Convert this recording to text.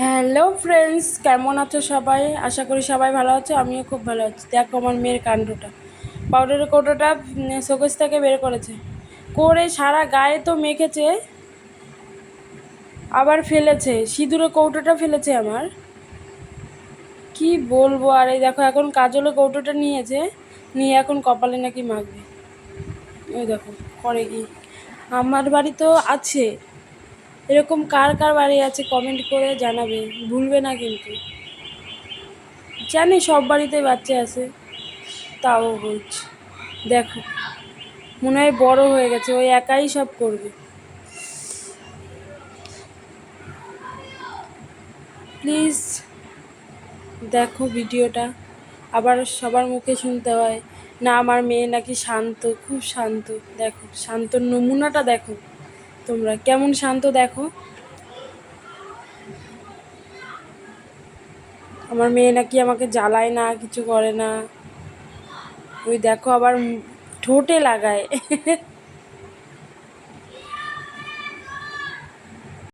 Hello friends, কেমন আছো সবাই? আশা করি সবাই ভালো আছো, আমিও খুব ভালো আছি। দেখো আমার মেয়ের কাণ্ডটা। পাউডারের কৌটোটা শোকেস থেকে বের করেছে। করে সারা গায়ে তো মেখেছে, আবার ফেলেছে। সিঁদুরের কৌটোটা ফেলেছে আমার। কি বলব, আর এই দেখো, এখন কাজলের কৌটোটা নিয়েছে, নিয়ে এখন কপালে নাকি মাখবে। ওই দেখো, করে কি? আমার বাড়ি তো আছে। এরকম কার কার বাড়ি আছে কমেন্ট করে জানাবে, ভুলবে না কিন্তু। জানি সব বাড়িতে বাচ্চা আছে, তাও বলছি দেখো, মনে হয় বড় হয়ে গেছে, ওই একাই সব করবে। প্লিজ দেখো ভিডিওটা, আবার সবার মুখে শুনতে হয়, না আমার মেয়ে নাকি শান্ত, খুব শান্ত। দেখো শান্ত নমুনাটা দেখো। তোমরা কেমন শান্ত দেখো। আমার মেয়ে নাকি আমাকে জ্বালায় না, কিছু করে না। ওই দেখো আবার ঠোঁটে লাগায়।